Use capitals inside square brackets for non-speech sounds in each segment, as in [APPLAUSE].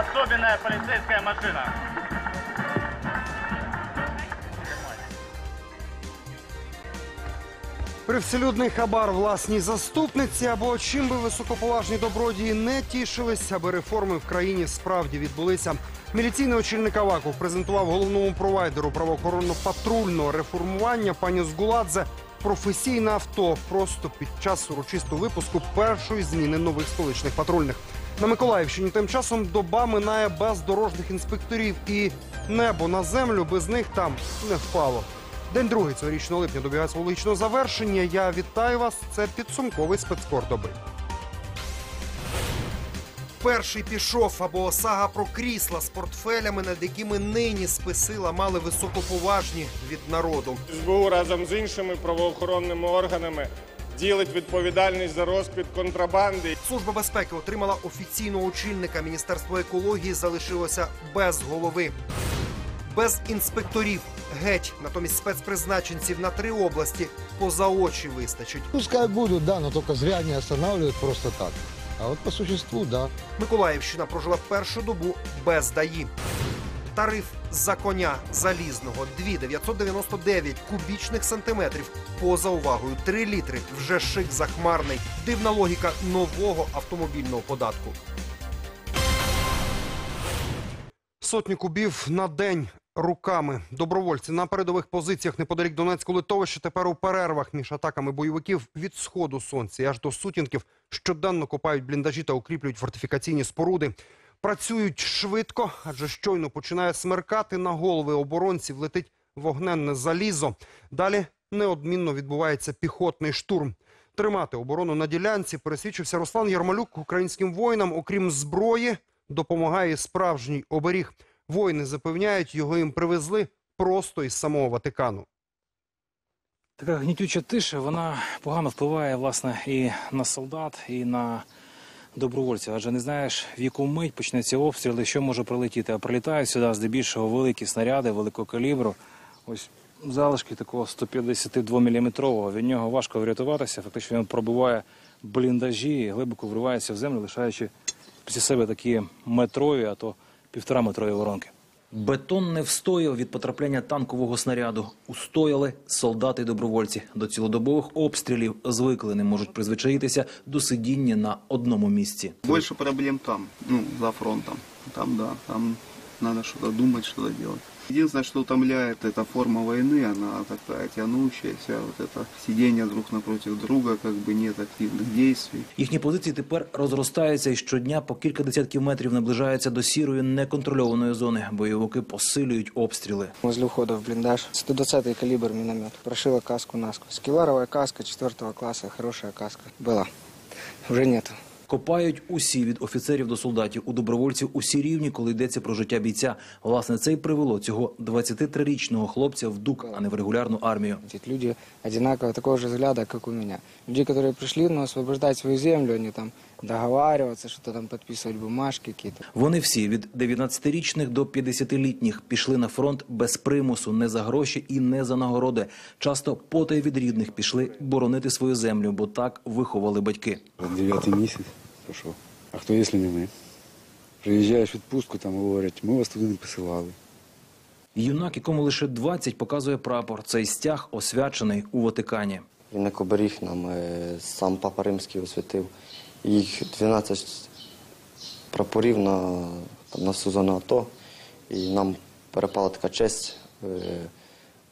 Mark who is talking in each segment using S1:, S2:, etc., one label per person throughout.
S1: особенная полицейская машина.
S2: Привселюдний хабар власній заступниці або чим би високоповажні добродії не тішились, аби реформи в країні справді відбулися. Міліційний очільник Аваков презентував головному провайдеру правоохоронно-патрульного реформування пані Згуладзе професійне авто просто під час урочистого випуску першої зміни нових столичних патрульних. На Миколаївщині тим часом доба минає без дорожніх інспекторів, і небо на землю без них там не впало. День другий цьогорічного липня добігає свого логічного завершення. Я вітаю вас. Це підсумковий спецкор доби. Перший пішов або сага про крісла з портфелями, над якими нині списи ламали високоповажні від народу.
S3: СБУ разом з іншими правоохоронними органами ділить відповідальність за розпід контрабанди.
S2: Служба безпеки отримала офіційного очільника. Міністерство екології залишилося без голови, без інспекторів. Геть натомість спецпризначенців на три області поза очі вистачить.
S4: Пускай будут, да, но только зря не останавливают просто так. А вот по существу, да.
S2: Миколаївщина прожила першу добу без ДАІ. Тариф за коня залізного 2,999 кубічних сантиметрів. Поза увагою 3 літри. Вже шик захмарний. Дивна логіка нового автомобільного податку. Сотні кубів на день руками. Добровольці на передових позиціях неподалік Донецького литовища тепер у перервах між атаками бойовиків від сходу сонця аж до сутінків щоденно копають бліндажі та укріплюють фортифікаційні споруди. Працюють швидко, адже щойно починає смеркати на голови оборонців, летить вогненне залізо. Далі неодмінно відбувається піхотний штурм. Тримати оборону на ділянці пересвідчився Руслан Ярмолюк. Українським воїнам, окрім зброї, допомагає справжній оберіг. Воїни запевняють, його їм привезли просто із самого Ватикану.
S5: Така гнітюча тиша, вона погано впливає власне і на солдат, і на добровольців. Адже не знаєш, в яку мить почнеться обстріл, і що може прилетіти. А прилітають сюди здебільшого великі снаряди, великого калібру. Ось залишки такого 152 мм. Від нього важко врятуватися. Фактично він пробиває бліндажі, і глибоко вривається в землю, лишаючи після себе такі метрові, а то півтора метрові воронки.
S6: Бетон не встояв від потрапляння танкового снаряду. Устояли солдати й добровольці. До цілодобових обстрілів звикли, не можуть призвичаїтися до сидіння на одному місці.
S7: Більше проблем там, ну, за фронтом. Там, да, там треба щось думати, что-то делать. Единственное, что утомляет, это форма войны, она такая тянущаяся, вот это сидение друг напротив друга, как бы нет активных действий.
S6: Їхні позиції тепер розростаються і щодня по кілька десятків метрів наближаються до сірої неконтрольованої зони. Бойовики посилюють обстріли.
S8: Возле входа в блиндаж 120 калибр миномет. Прошила каску насквозь. Кевларовая каска 4 класса, хорошая каска. Была. Уже нету.
S6: Копають усі від офіцерів до солдатів. У добровольців усі рівні, коли йдеться про життя бійця. Власне, це й привело цього 23-річного хлопця в ДУК, а не в регулярну армію.
S8: Эти люди одинаково такого же взгляда, как у меня. Люди, которые пришли ну, освобождать свою землю, они там договариваться, что-то там подписывать бумажки какие-то.
S6: Вони всі від 19-річних до 50-літніх пішли на фронт без примусу, не за гроші і не за нагороди. Часто потай від рідних пішли боронити свою землю, бо так виховали батьки.
S9: Дев'ятий місяць пішов. А хто, якщо не ми? Приїжджаєш в відпустку, там говорять, ми вас туди не посилали.
S6: Юнак, якому лише 20, показує прапор. Цей стяг освячений у Ватикані.
S10: Він як оберіг нам е, сам Папа Римський освятив. Їх 12 прапорів на, там, на всю зону АТО. І нам перепала така честь е,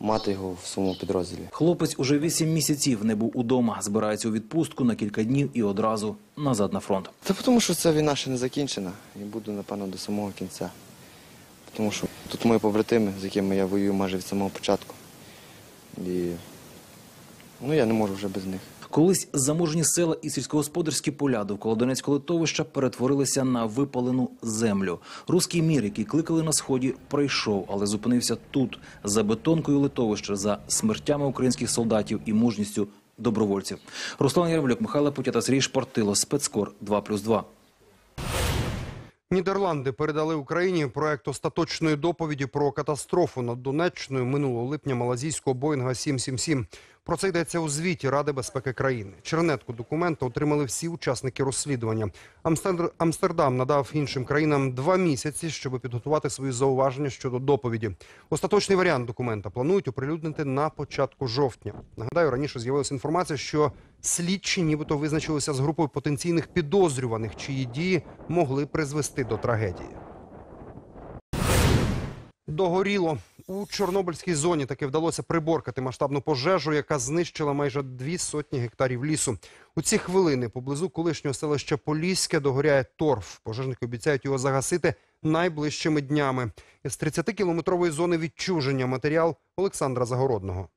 S10: мати його в своєму підрозділі.
S6: Хлопець уже вісім місяців не був удома. Збирається у відпустку на кілька днів і одразу назад на фронт.
S10: Та тому що ця війна ще не закінчена і буду, напевно, до самого кінця. Тому що тут мої побратими, з якими я воюю майже від самого початку. І ну, я не можу вже без них.
S6: Колись заможні села і сільськогосподарські поля довкола Донецького литовища перетворилися на випалену землю. Руський мір, який кликали на сході, пройшов, але зупинився тут, за бетонкою литовища, за смертями українських солдатів і мужністю добровольців. Руслан Ярмолюк, Михайло Путя та Сергій Шпортило. Спецкор 2+,2.
S2: Нідерланди передали Україні проект остаточної доповіді про катастрофу над Донеччиною минулого липня малазійського Боїнга 777. Про це йдеться у звіті Ради безпеки країни. Чернетку документа отримали всі учасники розслідування. Амстер- Амстердам надав іншим країнам два місяці, щоб підготувати свої зауваження щодо доповіді. Остаточний варіант документа планують оприлюднити на початку жовтня. Нагадаю, раніше з'явилася інформація, що слідчі нібито визначилися з групою потенційних підозрюваних, чиї дії могли призвести до трагедії. Догоріло. У Чорнобильській зоні таки вдалося приборкати масштабну пожежу, яка знищила майже дві сотні гектарів лісу. У ці хвилини поблизу колишнього селища Поліське догоряє торф. Пожежники обіцяють його загасити найближчими днями. З 30-кілометрової зони відчуження матеріал Олександра Загородного.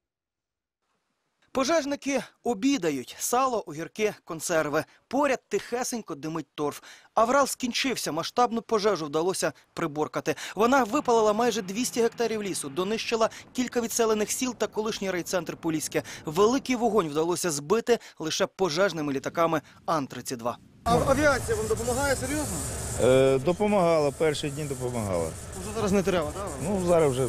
S11: Пожежники обідають сало, огірки, консерви. Поряд тихесенько димить торф. Аврал скінчився. Масштабну пожежу вдалося приборкати. Вона випалила майже 200 гектарів лісу, донищила кілька відселених сіл та колишній райцентр Поліське. Великий вогонь вдалося збити лише пожежними літаками Ан-32.
S12: А авіація вам допомагає серйозно?
S13: Е, допомагала, перші дні допомагала.
S12: Вже зараз не треба, так?
S13: Ну, зараз вже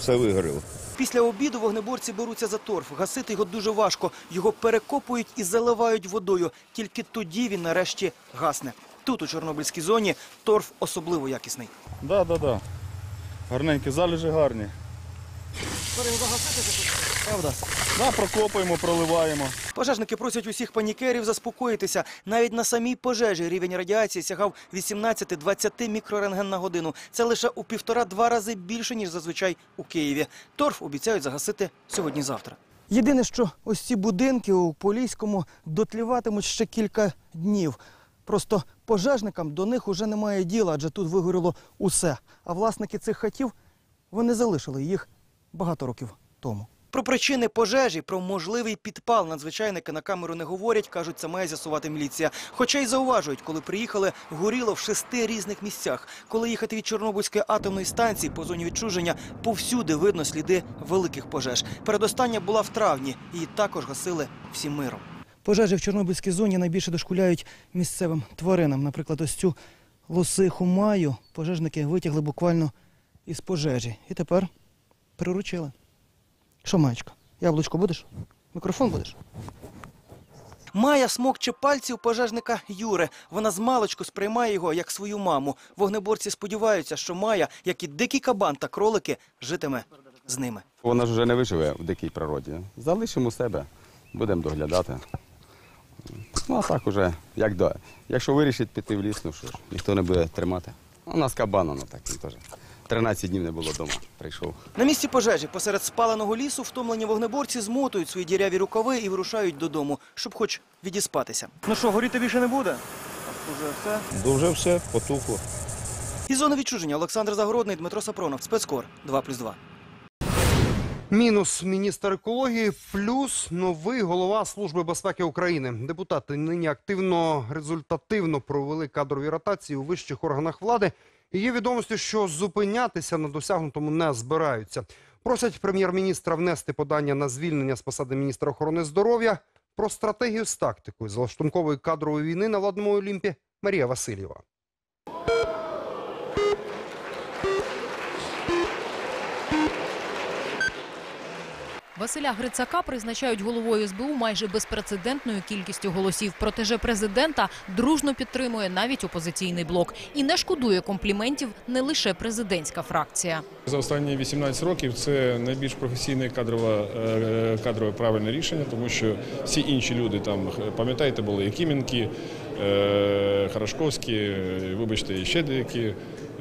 S13: все вигоріло.
S11: Після обіду вогнеборці беруться за торф. Гасити його дуже важко. Його перекопують і заливають водою. Тільки тоді він нарешті гасне. Тут, у Чорнобильській зоні, торф особливо якісний.
S13: Да, да, да. Гарненькі залежі гарні.
S11: Правда?
S13: Да, прокопуємо, проливаємо.
S11: Пожежники просять усіх панікерів заспокоїтися. Навіть на самій пожежі рівень радіації сягав 18-20 мікрорентген на годину. Це лише у півтора-два рази більше, ніж зазвичай у Києві. Торф обіцяють загасити сьогодні-завтра. Єдине, що ось ці будинки у Поліському дотліватимуть ще кілька днів. Просто пожежникам до них уже немає діла, адже тут вигоріло усе. А власники цих хатів вони залишили їх багато років тому. Про причини пожежі, про можливий підпал надзвичайники на камеру не говорять, кажуть, це має з'ясувати міліція. Хоча й зауважують, коли приїхали, горіло в шести різних місцях. Коли їхати від Чорнобильської атомної станції по зоні відчуження, повсюди видно сліди великих пожеж. Передостання була в травні, її також гасили всім миром. Пожежі в Чорнобильській зоні найбільше дошкуляють місцевим тваринам. Наприклад, ось цю лосиху маю пожежники витягли буквально із пожежі. І тепер приручили. Що, маєчка, яблучко будеш? Мікрофон будеш? Майя смокче пальці у пожежника Юри. Вона з маличку сприймає його як свою маму. Вогнеборці сподіваються, що Майя, як і дикий кабан та кролики, житиме з ними.
S14: Вона ж вже не виживе в дикій природі. Залишимо себе, будемо доглядати. Ну, а так уже, як до. Якщо вирішить піти в ліс, ну що ж, ніхто не буде тримати. У нас кабан, ну так він теж. 13 днів не було вдома, прийшов.
S11: На місці пожежі посеред спаленого лісу втомлені вогнеборці змотують свої діряві рукави і вирушають додому, щоб хоч відіспатися. Ну що, горіти більше не буде? Уже все.
S13: Дуже все потухло.
S11: Із зони відчуження Олександр Загородний, Дмитро Сапронов, спецкор 2+,2.
S2: Мінус міністр екології, плюс новий голова Служби безпеки України. Депутати нині активно, результативно провели кадрові ротації у вищих органах влади. І є відомості, що зупинятися на досягнутому не збираються. Просять прем'єр-міністра внести подання на звільнення з посади міністра охорони здоров'я. Про стратегію з тактикою залаштункової кадрової війни на владному Олімпі Марія Васильєва.
S15: Василя Грицака призначають головою СБУ майже безпрецедентною кількістю голосів. Проте же президента дружно підтримує навіть опозиційний блок і не шкодує компліментів не лише президентська фракція.
S16: За останні 18 років це найбільш професійне кадрове, е, кадрове правильне рішення, тому що всі інші люди там, пам'ятаєте, були Якименки, е, Харашковські, вибачте, і ще деякі.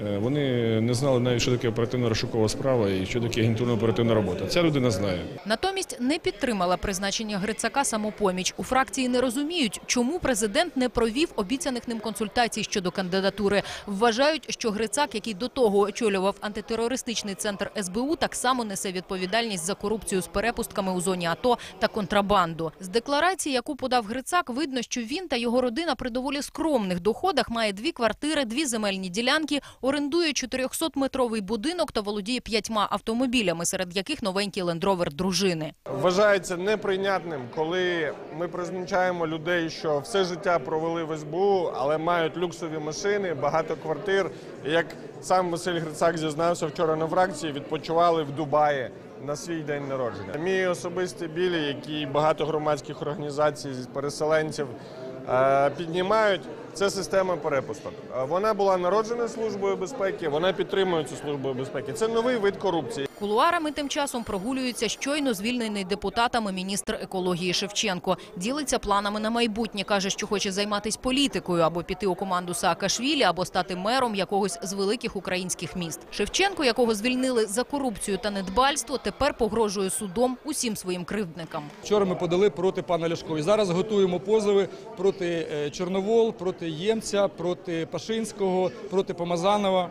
S16: Е, Вони не знали навіть, що таке оперативно-розшукова справа і що таке агентурно-оперативна робота. Ця людина знає.
S15: Натомість не підтримала призначення Грицака самопоміч. У фракції не розуміють, чому президент не провів обіцяних ним консультацій щодо кандидатури. Вважають, що Грицак, який до того очолював антитерористичний центр СБУ, так само несе відповідальність за корупцію з перепустками у зоні АТО та контрабанду. З декларації, яку подав Грицак, видно, що він та його родина при доволі скромних доходах має дві квартири, дві земельні ділянки, орендує 400-метровий будинок та володіє п'ятьма автомобілями, серед яких новенький лендровер дружини.
S3: Вважається неприйнятним, коли ми призначаємо людей, що все життя провели в СБУ, але мають люксові машини, багато квартир. Як сам Василь Грицак зізнався вчора на фракції, відпочивали в Дубаї на свій день народження. Мій особистий біль, який багато громадських організацій переселенців е, піднімають, це система перепусток. Вона була народжена службою безпеки, вона підтримує цю службу безпеки. Це новий вид корупції.
S15: Кулуарами тим часом прогулюється щойно звільнений депутатами міністр екології Шевченко. Ділиться планами на майбутнє. Каже, що хоче займатися політикою або піти у команду Саакашвілі, або стати мером якогось з великих українських міст. Шевченко, якого звільнили за корупцію та недбальство, тепер погрожує судом усім своїм кривдникам.
S17: Вчора ми подали проти пана Ляшко. І зараз готуємо позови проти е, Чорновол, проти Ємця, проти Пашинського, проти Помазанова.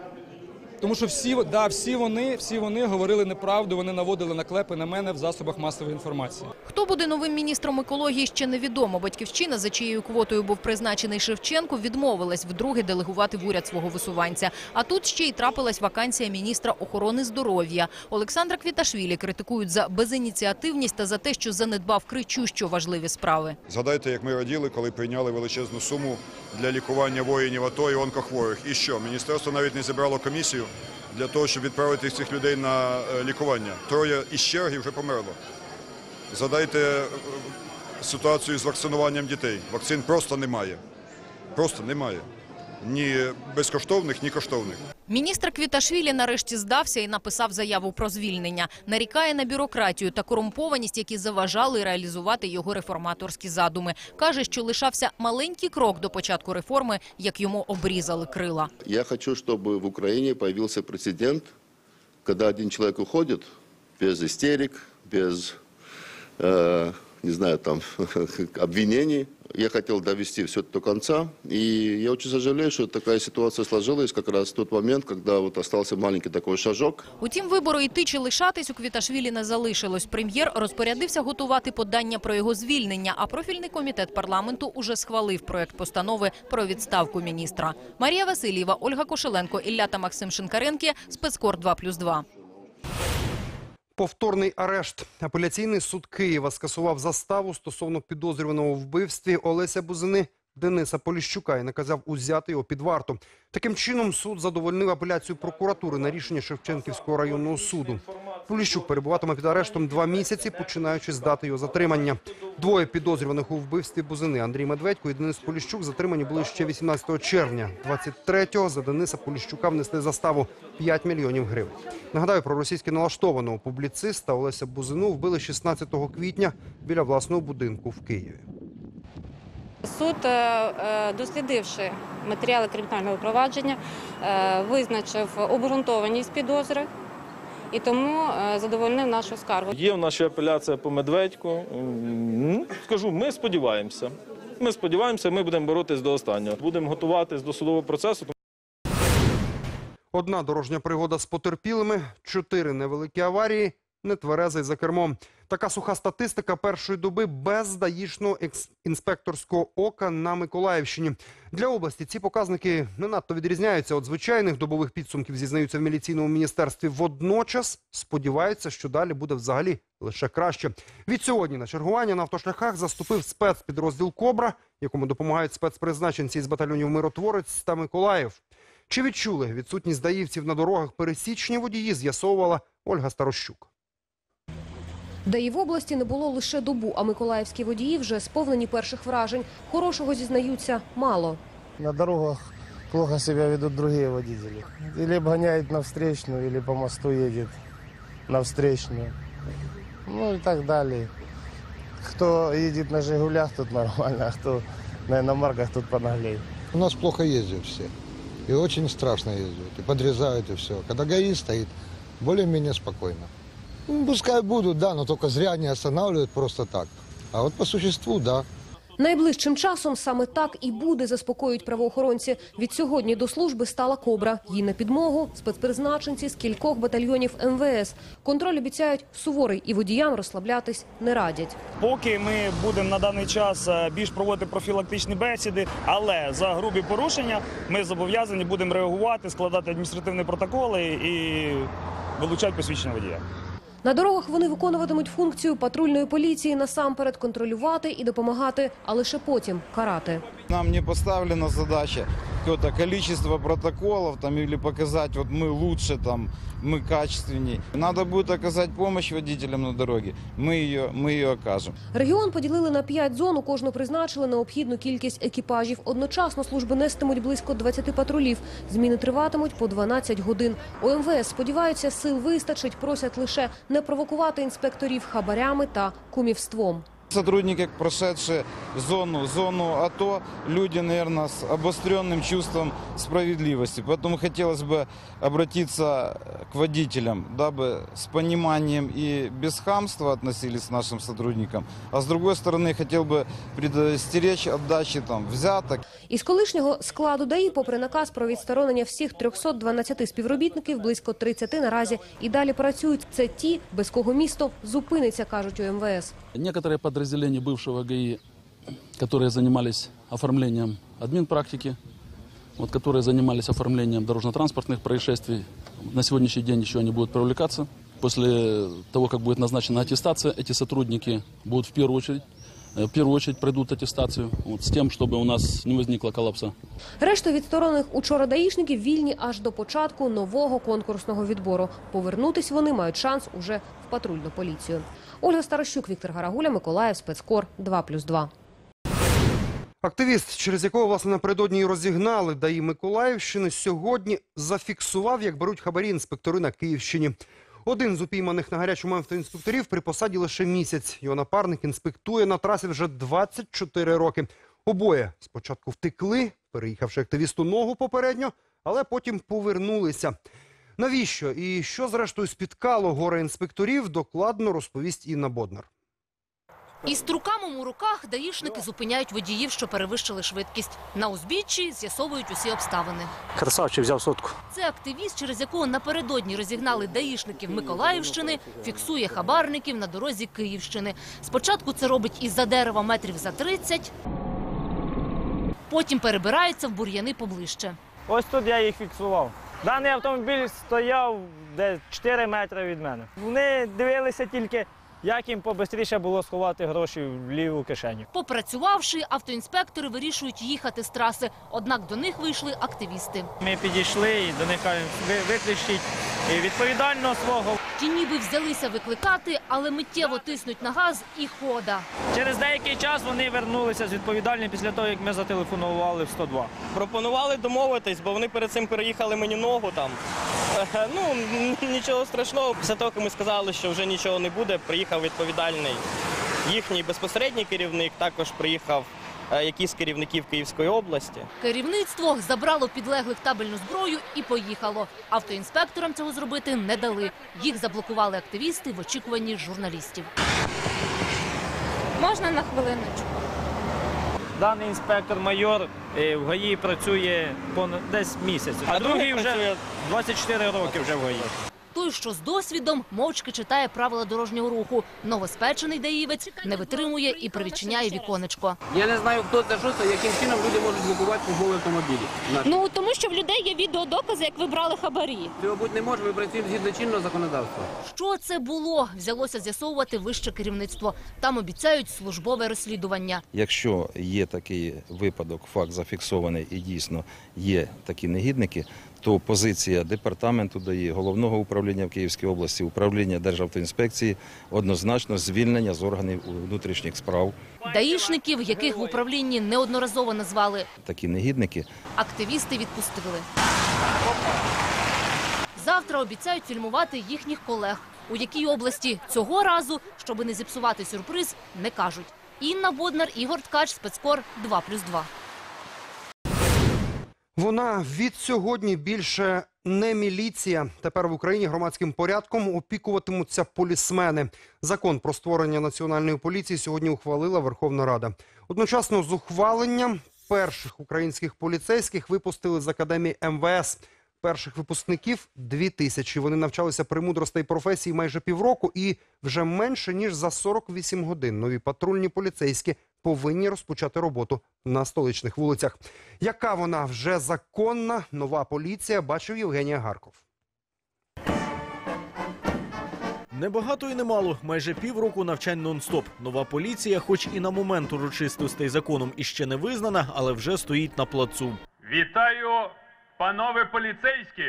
S17: Тому що всі, да, всі вони, всі вони говорили неправду, вони наводили наклепи на мене в засобах масової інформації.
S15: Хто буде новим міністром екології, ще невідомо. Батьківщина, за чиєю квотою був призначений Шевченко, відмовилась вдруге делегувати в уряд свого висуванця. А тут ще й трапилась вакансія міністра охорони здоров'я. Олександра Квіташвілі критикують за безініціативність та за те, що занедбав кричущо важливі справи.
S18: Згадайте, як ми раділи, коли прийняли величезну суму для лікування воїнів АТО і онкохворих. І що? Міністерство навіть не зібрало комісію для того, щоб відправити цих людей на е, лікування. Троє із черги вже померло. Згадайте е, ситуацію з вакцинуванням дітей. Вакцин просто немає. Просто немає. Ні безкоштовних, ні коштовних.
S15: Міністр Квіташвілі нарешті здався і написав заяву про звільнення. Нарікає на бюрократію та корумпованість, які заважали реалізувати його реформаторські задуми. Каже, що лишався маленький крок до початку реформи, як йому обрізали крила.
S19: Я хочу, чтобы в Украине появился прецедент, когда один человек уходит без истерик, без, э, не знаю, там, [LAUGHS] обвинений. Я хотел довести все это до конца. И я очень сожалею, что такая ситуация сложилась как раз в тот момент, когда вот остался маленький такой шажок.
S15: Утім, вибору йти чи лишатись у Квіташвілі не залишилось. Прем'єр розпорядився готувати подання про його звільнення, а профільний комітет парламенту уже схвалив проект постанови про відставку міністра. Марія Васильєва, Ольга Кошеленко, Ілля та Максим Шинкаренки, спецкор 2+,2.
S2: Повторний арешт. Апеляційний суд Києва скасував заставу стосовно підозрюваного вбивстві Олеся Бузини Дениса Поліщука і наказав узяти його під варту. Таким чином суд задовольнив апеляцію прокуратури на рішення Шевченківського районного суду. Поліщук перебуватиме під арештом два місяці, починаючи з дати його затримання. Двоє підозрюваних у вбивстві Бузини Андрій Медведько і Денис Поліщук затримані були ще 18 червня. 23-го за Дениса Поліщука внесли заставу 5 мільйонів гривень. Нагадаю, про російськи налаштованого публіциста Олеся Бузину вбили 16 квітня біля власного будинку в Києві.
S20: Суд, е, е, дослідивши матеріали кримінального провадження, е, визначив обґрунтованість підозри і тому задовольнив нашу скаргу.
S21: Є в нас ще апеляція по медведьку. Ну, Скажу, ми сподіваємося. Ми сподіваємося, ми будемо боротись до останнього. Будемо готуватись до судового процесу.
S2: Одна дорожня пригода з потерпілими, чотири невеликі аварії, нетверезий за кермом. Така суха статистика першої доби без даїшного інспекторського ока на Миколаївщині. Для області ці показники не надто відрізняються від звичайних добових підсумків, зізнаються в міліційному міністерстві. Водночас сподіваються, що далі буде взагалі лише краще. Від сьогодні на чергування на автошляхах заступив спецпідрозділ Кобра, якому допомагають спецпризначенці з батальйонів Миротворець та Миколаїв. Чи відчули відсутність даївців на дорогах пересічні водії, з'ясовувала Ольга Старощук.
S22: Даї в області не було лише добу, а миколаївські водії вже сповнені перших вражень. Хорошого зізнаються мало.
S23: На дорогах плохо себя ведут другие водители. Или обгоняет на встречную, или по мосту едет на встречную. Ну и так далее. Кто едет на «Жигулях», тут нормально, а кто на иномарках, тут понаглее.
S4: У нас плохо ездят все. И очень страшно ездят. И подрезают, и все. Когда ГАИ стоит, более-менее спокойно. Ну, пускай будут, да, но только зря не останавливают просто так. А вот по существу, да.
S22: Найближчим часом саме так і буде, заспокоюють правоохоронці. Від сьогодні до служби стала кобра. Їй на підмогу спецпризначенці з кількох батальйонів МВС. Контроль обіцяють суворий і водіям розслаблятись не радять.
S24: Поки ми будемо на даний час е, більш проводити профілактичні бесіди, але за грубі порушення ми зобов'язані будемо реагувати, складати адміністративні протоколи і вилучати посвідчення водія.
S22: На дорогах вони виконуватимуть функцію патрульної поліції насамперед контролювати і допомагати, а лише потім карати.
S25: нам не поставлена задача какое-то количество протоколов там или показать, вот мы лучше там, мы качественней. Надо будет оказать помощь водителям на дороге, мы ее, мы ее окажем.
S22: Регіон поділили на п'ять зон. У кожну призначили необхідну кількість екіпажів. Одночасно служби нестимуть близько 20 патрулів. Зміни триватимуть по 12 годин. У МВС сподіваються, сил вистачить. Просять лише не провокувати інспекторів хабарями та кумівством.
S25: Сотрудники, прошедшие зону, зону АТО, люди, наверное, с обостренным чувством справедливости. Поэтому хотелось бы обратиться к водителям, дабы с пониманием и без хамства относились к нашим сотрудникам. А с другой стороны, хотел бы предостеречь от дачи там, взяток.
S22: Із колишнього складу ДАІ, попри наказ про відсторонення всіх 312 співробітників, близько 30 наразі і далі працюють. Це ті, без кого місто зупиниться, кажуть у МВС.
S26: Некоторые подразделения бывшего ГАИ, которые занимались оформлением админпрактики, вот, которые занимались оформлением дорожно-транспортных происшествий, на сегодняшний день еще они будут привлекаться. После того, как будет назначена аттестация, эти сотрудники будут в первую очередь, э, в первую очередь пройдут аттестацию вот, с тем, чтобы у нас не возникло коллапса.
S22: Решту відсторонених учора даїшників вільні аж до початку нового конкурсного відбору. Повернутись вони мають шанс уже в патрульну поліцію. Ольга Старощук, Віктор Гарагуля, Миколаїв, спецкор 2+,2.
S2: Активіст, через якого власне напередодні і розігнали ДАІ Миколаївщини, сьогодні зафіксував, як беруть хабарі інспектори на Київщині. Один з упійманих на гарячому автоінспекторів при посаді лише місяць. Його напарник інспектує на трасі вже 24 роки. Обоє спочатку втекли, переїхавши активісту ногу попередньо, але потім повернулися. Навіщо і що зрештою спіткало горе інспекторів, докладно розповість Інна Боднар.
S27: Із трукамом у руках даїшники зупиняють водіїв, що перевищили швидкість. На узбіччі з'ясовують усі обставини.
S28: Красавчик взяв сотку.
S27: Це активіст, через якого напередодні розігнали даїшників Миколаївщини, фіксує хабарників на дорозі Київщини. Спочатку це робить із-за дерева метрів за 30, потім перебирається в бур'яни поближче.
S28: Ось тут я їх фіксував. Даний автомобіль стояв десь 4 метри від мене. Вони дивилися тільки, як їм побистріше було сховати гроші в ліву кишеню.
S27: Попрацювавши, автоінспектори вирішують їхати з траси. Однак до них вийшли активісти.
S28: Ми підійшли і до них кажемо, ви виключіть відповідального відповідально свого.
S27: Ті ніби взялися викликати, але миттєво тиснуть на газ і хода.
S28: Через деякий час вони вернулися з відповідальним після того, як ми зателефонували в 102.
S29: Пропонували домовитись, бо вони перед цим переїхали мені ногу там. Ну, нічого страшного. Після того, як ми сказали, що вже нічого не буде, приїхав відповідальний їхній безпосередній керівник, також приїхав е, якийсь з керівників Київської області.
S27: Керівництво забрало підлеглих табельну зброю і поїхало. Автоінспекторам цього зробити не дали. Їх заблокували активісти в очікуванні журналістів.
S30: Можна на хвилиночку?
S28: Даний інспектор майор е, в ГАІ працює понад десь місяць, а,
S29: А
S28: другий вже
S29: працює
S28: 24 роки вже в ГАІ.
S27: Той, що з досвідом, мовчки читає правила дорожнього руху. Новоспечений даївець не витримує і привідчиняє віконечко.
S31: Я не знаю, хто це, що це, яким чином люди можуть блокувати службові автомобілі.
S32: Ну тому що в людей є відеодокази, як ви брали хабарі.
S31: Цього бути не може, ми працюємо згідно чинного законодавства.
S27: Що це було? Взялося з'ясовувати вище керівництво. Там обіцяють службове розслідування.
S33: Якщо є такий випадок, факт зафіксований і дійсно є такі негідники, то позиція департаменту дає головного управління в Київській області, управління Державтоінспекції однозначно звільнення з органів внутрішніх справ.
S27: Даїшників, яких в управлінні неодноразово назвали,
S33: Такі негідники
S27: активісти відпустили. Завтра обіцяють фільмувати їхніх колег. У якій області цього разу, щоб не зіпсувати сюрприз, не кажуть. Інна Боднар, Ігор Ткач, спецкор 2+,2.
S2: Вона від сьогодні більше не міліція. Тепер в Україні громадським порядком опікуватимуться полісмени. Закон про створення національної поліції сьогодні ухвалила Верховна Рада. Одночасно з ухваленням перших українських поліцейських випустили з академії МВС. Перших випускників дві тисячі. Вони навчалися премудростей професії майже півроку, і вже менше ніж за 48 годин нові патрульні поліцейські повинні розпочати роботу на столичних вулицях. Яка вона вже законна нова поліція? Бачив Євгенія Гарков.
S34: Небагато і немало, майже півроку навчань нон-стоп. Нова поліція, хоч і на момент урочистостей законом іще не визнана, але вже стоїть на плацу.
S35: Вітаю, панове поліцейські!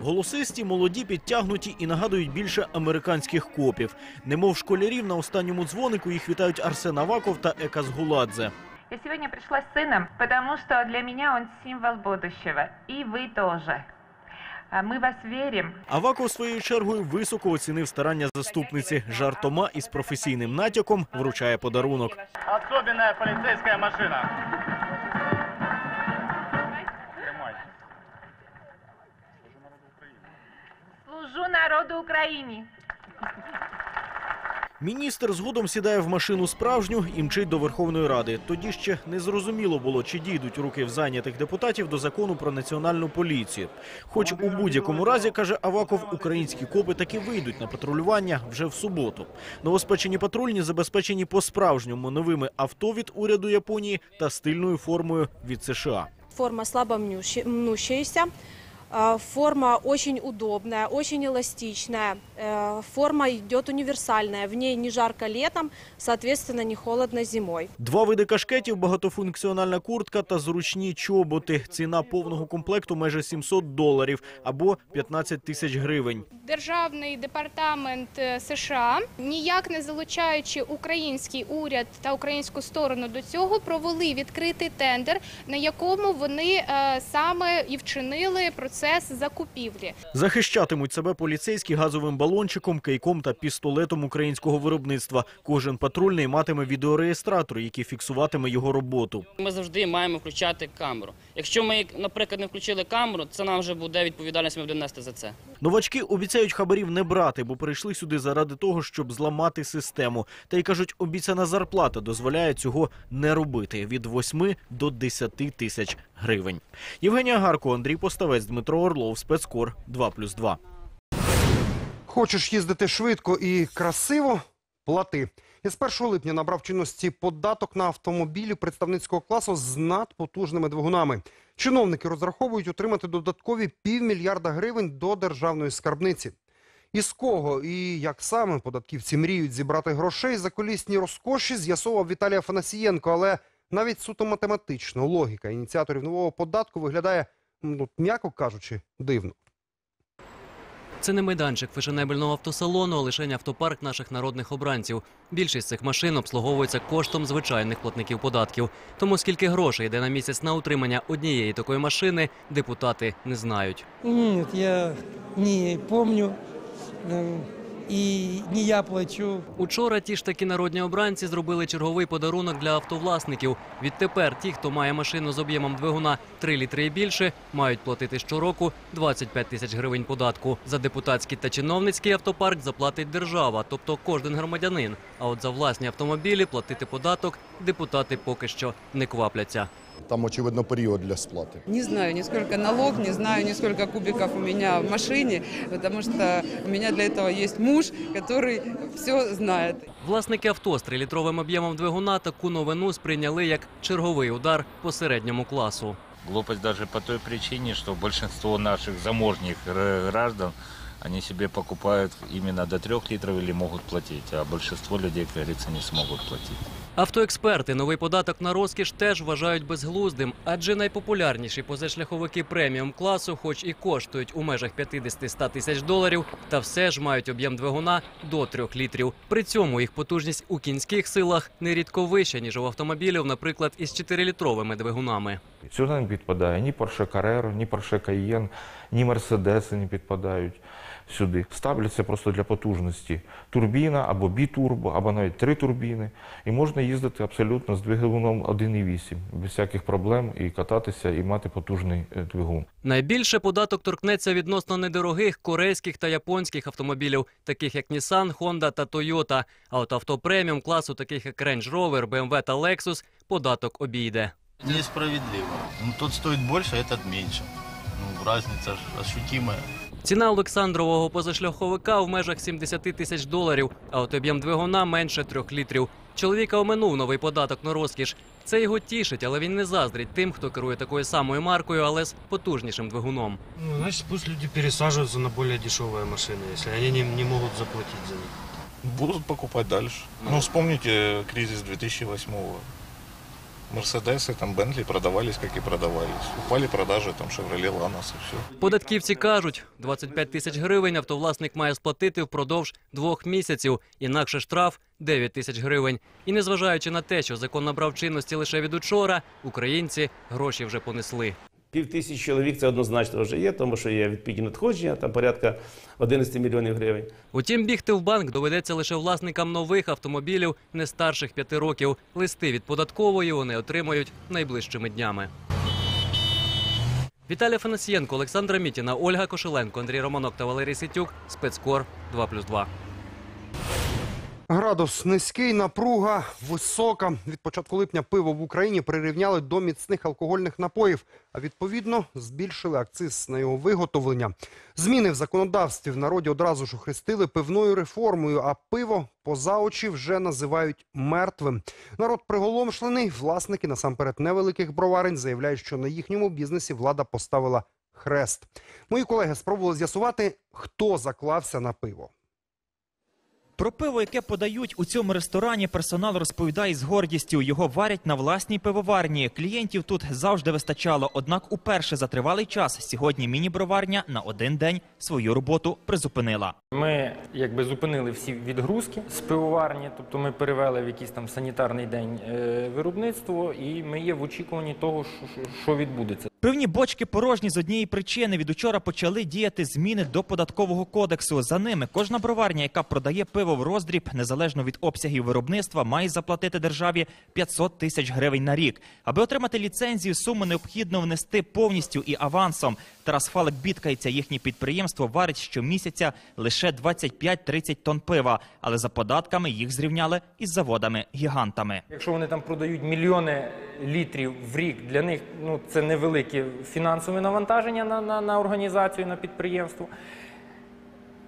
S34: Голосисті, молоді, підтягнуті і нагадують більше американських копів. Немов школярів на останньому дзвонику їх вітають Арсен Аваков та Екас Гуладзе.
S36: Я сегодня пришла с сыном, потому что для меня он символ будущего. И вы тоже. А Мы вас верим.
S34: Аваков своєю чергою високо оцінив старання заступниці. Жартома із професійним натяком вручає подарунок.
S35: Особенная полицейская машина.
S36: Служу народу Украине.
S34: Міністр згодом сідає в машину справжню і мчить до Верховної Ради. Тоді ще не зрозуміло було, чи дійдуть руки в зайнятих депутатів до закону про національну поліцію. Хоч у будь-якому разі, каже Аваков, українські копи таки вийдуть на патрулювання вже в суботу. Новоспечені патрульні забезпечені по-справжньому новими авто від уряду Японії та стильною формою від США.
S32: Форма слабо. А, Форма очень удобная, очень эластичная. Э, Форма идет универсальная. В ней не жарко летом, соответственно, не холодно зимой.
S34: Два види кашкетів, багатофункціональна куртка та зручні чоботи. Ціна повного комплекту майже 700 доларів або 15 тисяч гривень.
S37: Державний департамент е, США, ніяк не залучаючи український уряд та українську сторону до цього, провели відкритий тендер, на якому вони е, саме і вчинили процес закупівлі.
S34: Захищатимуть себе поліцейські газовим балончиком, кейком та пістолетом українського виробництва. Кожен патрульний матиме відеореєстратор, який фіксуватиме його роботу.
S29: Ми завжди маємо включати камеру. Якщо ми, наприклад, не включили камеру, це нам вже буде відповідальність, ми будемо нести за це.
S34: Новачки обіцяють хабарів не брати, бо прийшли сюди заради того, щоб зламати систему. Та й кажуть, обіцяна зарплата дозволяє цього не робити від 8 до 10 тисяч гривень. Євгенія Гарко, Андрій Поставець, Дмитро Орлов, спецкор 2+,2.
S2: Хочеш їздити швидко і красиво? Плати. Із 1 липня набрав чинності податок на автомобілі представницького класу з надпотужними двигунами. Чиновники розраховують отримати додаткові півмільярда гривень до державної скарбниці. Із кого і як саме податківці мріють зібрати грошей за колісні розкоші, з'ясовував Віталій Афанасієнко. Але навіть суто математично логіка ініціаторів нового податку виглядає, ну, м'яко кажучи, дивно.
S38: Це не майданчик фешенебельного автосалону, а лише автопарк наших народних обранців. Більшість цих машин обслуговується коштом звичайних платників податків. Тому скільки грошей йде на місяць на утримання однієї такої машини, депутати не знають.
S39: Ні, я не помню. И не я плачу.
S38: Учора ті ж такі народні обранці зробили черговий подарунок для автовласників. Відтепер ті, хто має машину з об'ємом двигуна 3 літри і більше, мають платити щороку 25 тисяч гривень податку. За депутатський та чиновницький автопарк заплатить держава, тобто кожен громадянин. А от за власні автомобілі платити податок депутати поки що не квапляться.
S40: Там, очевидно, період для сплати.
S41: Не знаю, ни сколько налог, не знаю, ни сколько кубиков у меня в машине, потому что у меня для этого есть муж, который все знает.
S38: Власники авто з трилітровим об'ємом двигуна таку новину сприйняли як черговий удар по середньому класу.
S42: Глупость даже по той причине, что большинство наших заможних граждан, они себе покупают именно до трех литров или могут платить, а большинство людей, как говорится, не смогут платить.
S38: Автоексперти новий податок на розкіш теж вважають безглуздим, адже найпопулярніші позашляховики преміум класу, хоч і коштують у межах 50-100 тисяч доларів, та все ж мають об'єм двигуна до 3 літрів. При цьому їх потужність у кінських силах нерідко вища, ніж у автомобілів, наприклад, із 4-літровими двигунами.
S43: Сюди не підпадає ні Porsche Carrera, ні Porsche Cayenne, ні Mercedes не підпадають сюди. Ставляться просто для потужності турбіна або бітурбо, або навіть три турбіни. І можна їздити абсолютно з двигуном 1,8, без всяких проблем, і кататися, і мати потужний е, двигун.
S38: Найбільше податок торкнеться відносно недорогих корейських та японських автомобілів, таких як Nissan, Honda та Toyota. А от авто преміум класу, таких як Range Rover, BMW та Lexus, податок обійде.
S44: Несправедливо. Ну, тот стоит больше, этот меньше. Ну, разница ж ощутимая.
S38: Ціна Олександрового позашляховика в межах 70 тисяч доларів, а от об'єм двигуна менше 3 літрів. Чоловіка оминув новий податок на розкіш. Це його тішить, але він не заздрить тим, хто керує такою самою маркою, але з потужнішим двигуном.
S45: Ну, значит, пусть люди пересаживаются на более дешевые машины, если они не, не могут заплатить за них.
S46: Будут покупать дальше. Ну, вспомните кризис 2008-го. Мерседесы, там, Бентлі продавались, як і продавались. Упали продажі там, Шевролі, Ланос і все.
S38: Податківці кажуть, 25 тисяч гривень автовласник має сплатити впродовж двох місяців, інакше штраф 9 тисяч гривень. І незважаючи на те, що закон набрав чинності лише від учора, українці гроші вже понесли.
S47: Пів тисячі чоловік це однозначно вже є, тому що є відповідні надходження, там порядка 11 мільйонів гривень.
S38: Утім, бігти в банк доведеться лише власникам нових автомобілів не старших п'яти років. Листи від податкової вони отримають найближчими днями. Віталій Фанасієнко, Олександра Мітіна, Ольга Кошеленко, Андрій Романок та Валерій Ситюк. Спецкор 2+,2.
S2: Градус низький, напруга висока. Від початку липня пиво в Україні прирівняли до міцних алкогольних напоїв, а відповідно збільшили акциз на його виготовлення. Зміни в законодавстві в народі одразу ж охрестили пивною реформою, а пиво поза очі вже називають мертвим. Народ приголомшлений. Власники насамперед невеликих броварень заявляють, що на їхньому бізнесі влада поставила хрест. Мої колеги спробували з'ясувати, хто заклався на пиво.
S48: Про пиво, яке подають у цьому ресторані, персонал розповідає з гордістю. Його варять на власній пивоварні. Клієнтів тут завжди вистачало. Однак, уперше за тривалий час сьогодні міні-броварня на один день свою роботу призупинила.
S49: Ми якби зупинили всі відгрузки з пивоварні, тобто ми перевели в якийсь там санітарний день е, виробництво, і ми є в очікуванні того, що- відбудеться.
S48: Пивні бочки порожні з однієї причини. Від учора почали діяти зміни до податкового кодексу. За ними кожна броварня, яка продає пиво в роздріб, незалежно від обсягів виробництва, має заплатити державі 500 тисяч гривень на рік. Аби отримати ліцензію, суму необхідно внести повністю і авансом. Тарас Фалик бідкається, їхнє підприємство варить щомісяця лише 25-30 тонн пива, але за податками їх зрівняли із заводами-гігантами.
S49: Якщо вони там продають мільйони літрів в рік, для них ну це невелике фінансове навантаження на, на, на організацію, на підприємство.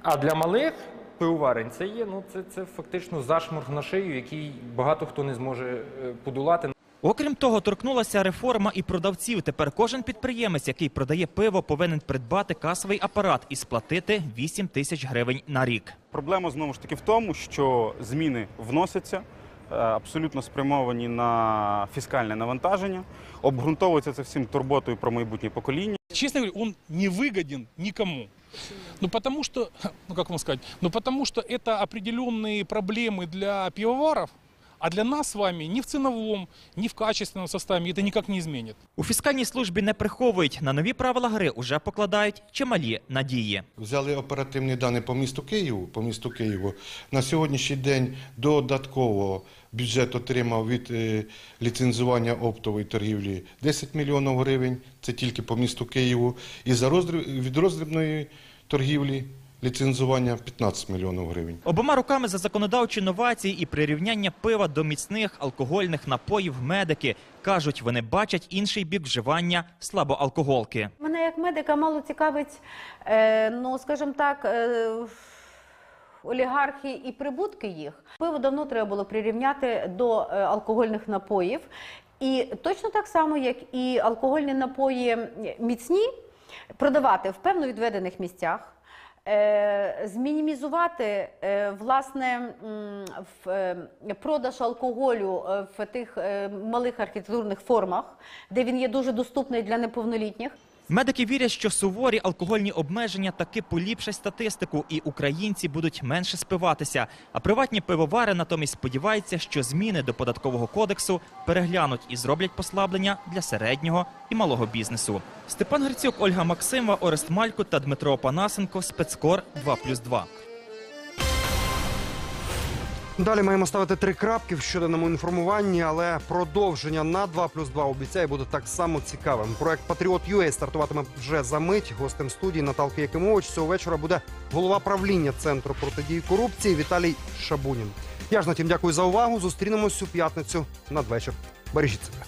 S49: А для малих пивоварень це є ну це, це фактично зашморг на шию, який багато хто не зможе е, подолати.
S48: Окрім того, торкнулася реформа і продавців. Тепер кожен підприємець, який продає пиво, повинен придбати касовий апарат і сплатити 8 тисяч гривень на рік.
S50: Проблема знову ж таки в тому, що зміни вносяться, абсолютно спрямовані на фіскальне навантаження, обґрунтовується це всім турботою про майбутнє покоління.
S51: Честно говоря, он не выгоден никому. Ну потому что, [LAUGHS] ну как вам сказать, ну потому что это определенные проблемы для пивоваров, а для нас с вами ни в ценовом, ни в качественном составе это никак не изменит.
S48: У фіскальній службі не приховують на нові правила гри уже покладають чималі надії.
S52: Взяли оперативні дані по місту Києву. По місту Києву на сьогоднішній день додатково бюджет отримав від е, ліцензування оптової торгівлі 10 мільйонів гривень. Це тільки по місту Києву. І за роздріб, від роздрібної торгівлі ліцензування 15 мільйонів гривень.
S48: Обома руками за законодавчі новації і прирівняння пива до міцних алкогольних напоїв медики кажуть, вони бачать інший бік вживання слабоалкоголки.
S53: Мене як медика мало цікавить, е, ну скажімо так. Е, Олігархи і прибутки їх пиво давно треба було прирівняти до е, алкогольних напоїв, і точно так само, як і алкогольні напої міцні, продавати в певно відведених місцях, змінімізувати е, власне е, продаж алкоголю е, в тих е, малих архітектурних формах, де він є дуже доступний для неповнолітніх.
S48: Медики вірять, що суворі алкогольні обмеження таки поліпшать статистику, і українці будуть менше спиватися. А приватні пивовари натомість сподіваються, що зміни до податкового кодексу переглянуть і зроблять послаблення для середнього і малого бізнесу. Степан Грицюк, Ольга Максимова, Орест Малько та Дмитро Панасенко. Спецкор 2+,2.
S2: Далі маємо ставити три крапки в щоденному інформуванні, але продовження на 2 плюс 2 обіцяє буде так само цікавим. Проект Патріот UA стартуватиме вже за мить. Гостем студії Наталки Якимович цього вечора буде голова правління центру протидії корупції Віталій Шабунін. Я ж на тім дякую за увагу. Зустрінемось у п'ятницю надвечір. Бережіть себе.